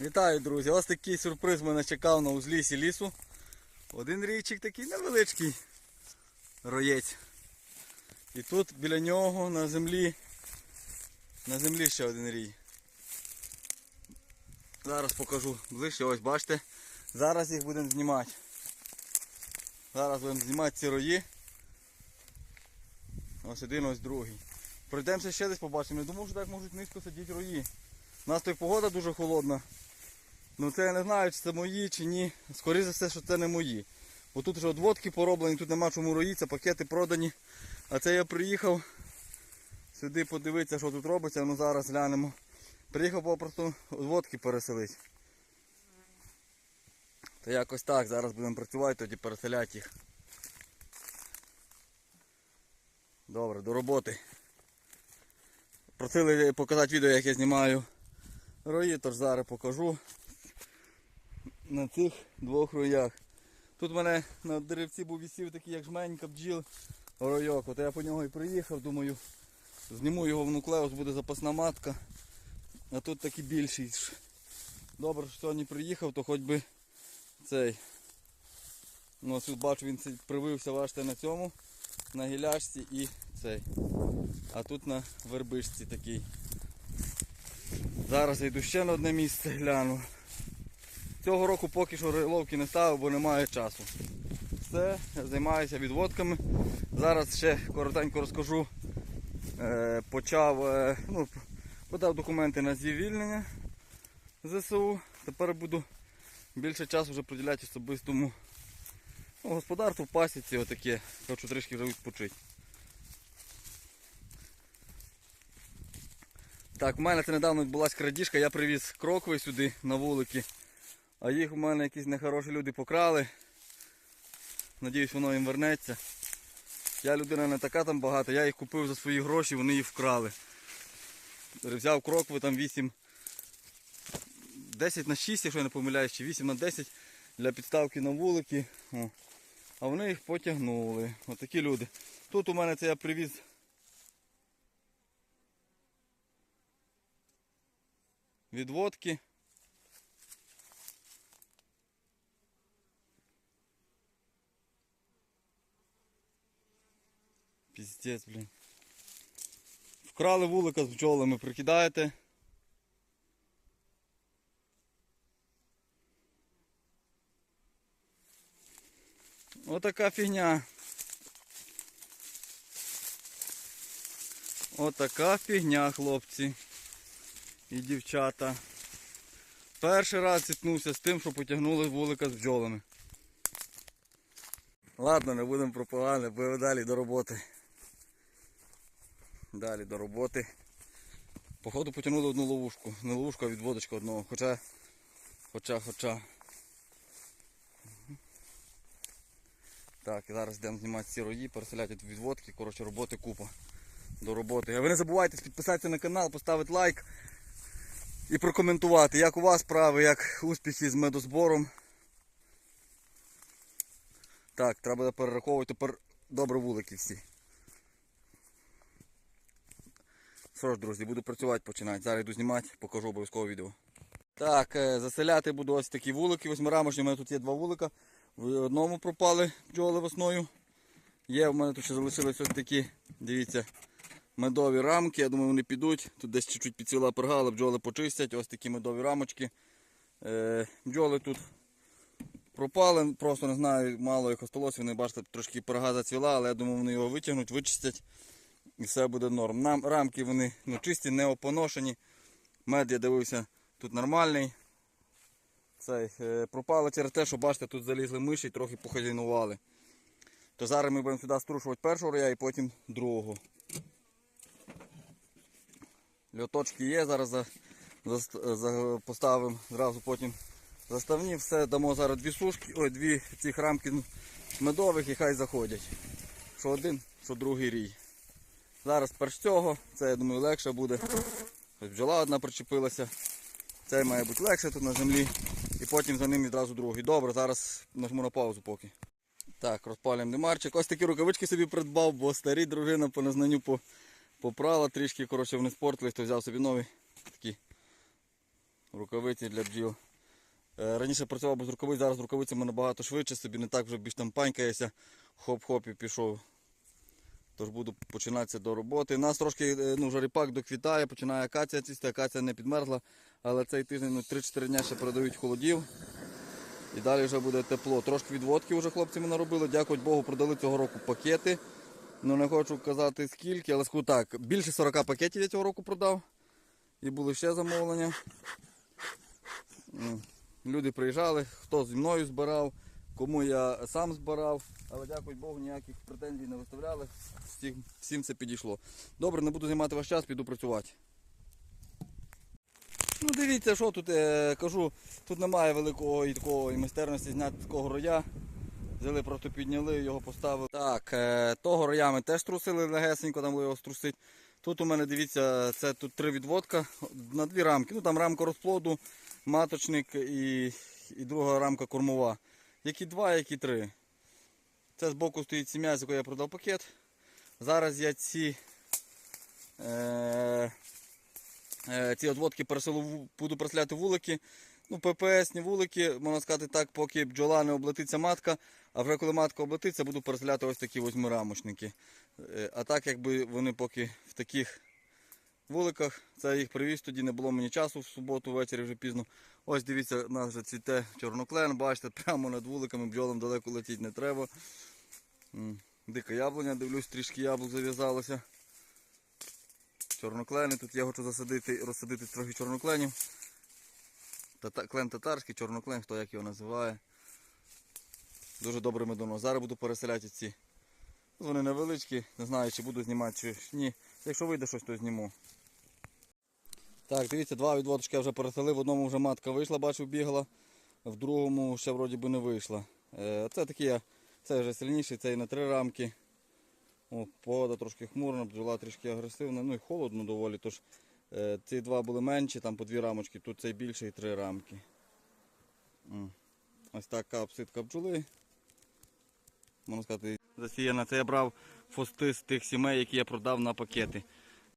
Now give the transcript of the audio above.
Вітаю, друзі! Ось такий сюрприз мене чекав на узлісі лісу. Один річик такий невеличкий роєць. І тут біля нього на землі на землі ще один рій. Зараз покажу ближче, ось бачите. Зараз їх будемо знімати. Зараз будемо знімати ці рої. Ось один, ось другий. Пройдемося ще десь побачимо. Я думав, що так можуть низько сидіти рої. У нас тут погода дуже холодна. Ну це я не знаю, чи це мої, чи ні. Скоріше за все, що це не мої. Бо тут вже одводки пороблені, тут нема чому роїться, пакети продані. А це я приїхав сюди подивитися, що тут робиться, ну зараз глянемо. Приїхав попросту одводки переселити. То якось так, зараз будемо працювати, тоді переселяти їх. Добре, до роботи. Просили показати відео, як я знімаю рої, тож зараз покажу на цих двох роях. Тут в мене на деревці був висів такий, як жменька бджіл ройок. От я по нього і приїхав, думаю, зніму його в нуклеус, буде запасна матка. А тут такий більший. Добре, що сьогодні приїхав, то хоч би цей. Ну, ось тут бачу, він привився бачите, на цьому, на гіляшці і цей. А тут на вербишці такий. Зараз йду ще на одне місце гляну. Цього року поки що риловки не ставив, бо немає часу. Все, займаюся відводками. Зараз ще коротенько розкажу. Е, почав, е, ну, подав документи на звільнення ЗСУ. Тепер буду більше часу вже приділяти особистому ну, господарству, пасіці, отаке. Хочу трішки вже відпочити. Так, у мене це недавно відбулася крадіжка, я привіз крокви сюди на вулики. А їх у мене якісь нехороші люди покрали. Надіюсь, воно їм вернеться. Я людина не така там багата, я їх купив за свої гроші, вони їх вкрали. Взяв крокви там 8, 10 на 6, якщо я не помиляюсь, чи 8 на 10 для підставки на вулики. О. А вони їх потягнули. Отакі люди. Тут у мене це я привіз. Відводки. Піздець, блін. Вкрали вулика з бджолами, прикидаєте. Отака фігня. Отака фігня, хлопці і дівчата. Перший раз зіткнувся з тим, що потягнули вулика з бджолами. Ладно, не будемо про погане, далі до роботи. Далі до роботи. Походу потягнули одну ловушку. Не ловушку, а відводочку одного. Хоча, хоча, хоча. Так, і зараз йдемо знімати ці рої, переселяти тут відводки, коротше роботи купа. До роботи. А ви не забувайте підписатися на канал, поставити лайк і прокоментувати, як у вас справи, як успіхи з медозбором. Так, треба перераховувати тепер добре вулики всі. Що ж, друзі, буду працювати починати. Зараз йду знімати, покажу обов'язково відео. Так, е, заселяти буду ось такі вулики, восьмирамочні. У мене тут є два вулика. В одному пропали бджоли весною. Є, в мене тут ще залишились ось такі, дивіться, медові рамки. Я думаю, вони підуть. Тут десь чуть-чуть підсіла перга, бджоли почистять. Ось такі медові рамочки. Е, бджоли тут пропали, просто не знаю, мало їх осталось. Вони, бачите, трошки перга зацвіла, але я думаю, вони його витягнуть, вичистять і все буде норм. Нам рамки вони ну, чисті, не опоношені. Мед я дивився тут нормальний. Цей, е, пропали через те, що бачите, тут залізли миші і трохи похазяйнували. То зараз ми будемо сюди струшувати першого роя і потім другого. Льоточки є, зараз за, за, за, поставимо зразу потім заставні, все дамо зараз дві сушки, ой, дві цих рамки медових і хай заходять. Що один, що другий рій. Зараз перш цього, це я думаю легше буде. Ось бджола одна причепилася. Цей має бути легше тут на землі. І потім за ним відразу другий. Добре, зараз нажму на паузу поки. Так, розпалюємо димарчик. Ось такі рукавички собі придбав, бо старі дружина по незнанню по- попрала трішки, коротше вони спортились, то взяв собі нові такі Рукавиці для бджіл. Е, Раніше працював без рукавиць, зараз рукавицями набагато швидше, собі не так вже більш там панькаєшся. Хоп-хоп і пішов. Тож буду починатися до роботи. У нас трошки е, ну, вже ріпак доквітає, починає акація цвісти, акація не підмерзла, але цей тиждень ну, 3-4 дня ще передають холодів. І далі вже буде тепло. Трошки відводки вже хлопці ми наробили. Дякувати Богу, продали цього року пакети. Ну не хочу казати скільки, але скажу так, більше 40 пакетів я цього року продав. І були ще замовлення. Люди приїжджали, хто зі мною збирав, кому я сам збирав. Але дякую Богу, ніяких претензій не виставляли. Всім, всім це підійшло. Добре, не буду займати ваш час, піду працювати. Ну дивіться, що тут е, кажу, тут немає великого і майстерності зняти такого роя. Взяли, просто підняли, його поставили. Так, е, того роя ми теж трусили легесенько, там було його струсить. Тут у мене, дивіться, це тут три відводка на дві рамки. Ну там рамка розплоду, маточник і, і друга рамка кормова. Які два, які три. Це збоку стоїть сім'я, з якої я продав пакет. Зараз я ці, е, е, ці переселу, буду переселяти вулики. Ну, ППСні вулики, можна сказати так, поки бджола не облетиться матка, а вже коли матка облетиться, буду переселяти ось такі восьмирамочники. Е, А так, якби вони поки в таких вуликах, це їх привіз, тоді не було мені часу в суботу ввечері вже пізно. Ось дивіться, у нас вже цвіте чорноклен, бачите, прямо над вуликами бджолам далеко летіти не треба. Дика яблуня, дивлюсь, трішки яблук зав'язалося. Чорноклени, тут я хочу засадити, розсадити трохи чорнокленів. Клен татарський, чорноклен, хто як його називає. Дуже добре медоно. Зараз буду переселяти ці. Вони невеличкі, не знаю, чи буду знімати, чи ні. Якщо вийде щось, то зніму. Так, дивіться, два відводочки я вже переселив. В одному вже матка вийшла, бачив, бігала, в другому ще вроді би не вийшла. Е, Це такі, це вже сильніший, це і на три рамки. О, погода трошки хмурна, бджола трішки агресивна, ну і холодно доволі. Тож ці два були менші, там по дві рамочки, тут цей більший три рамки. Ось така обсидка бджоли. Можна сказати, засіяна. Це я брав фости з тих сімей, які я продав на пакети.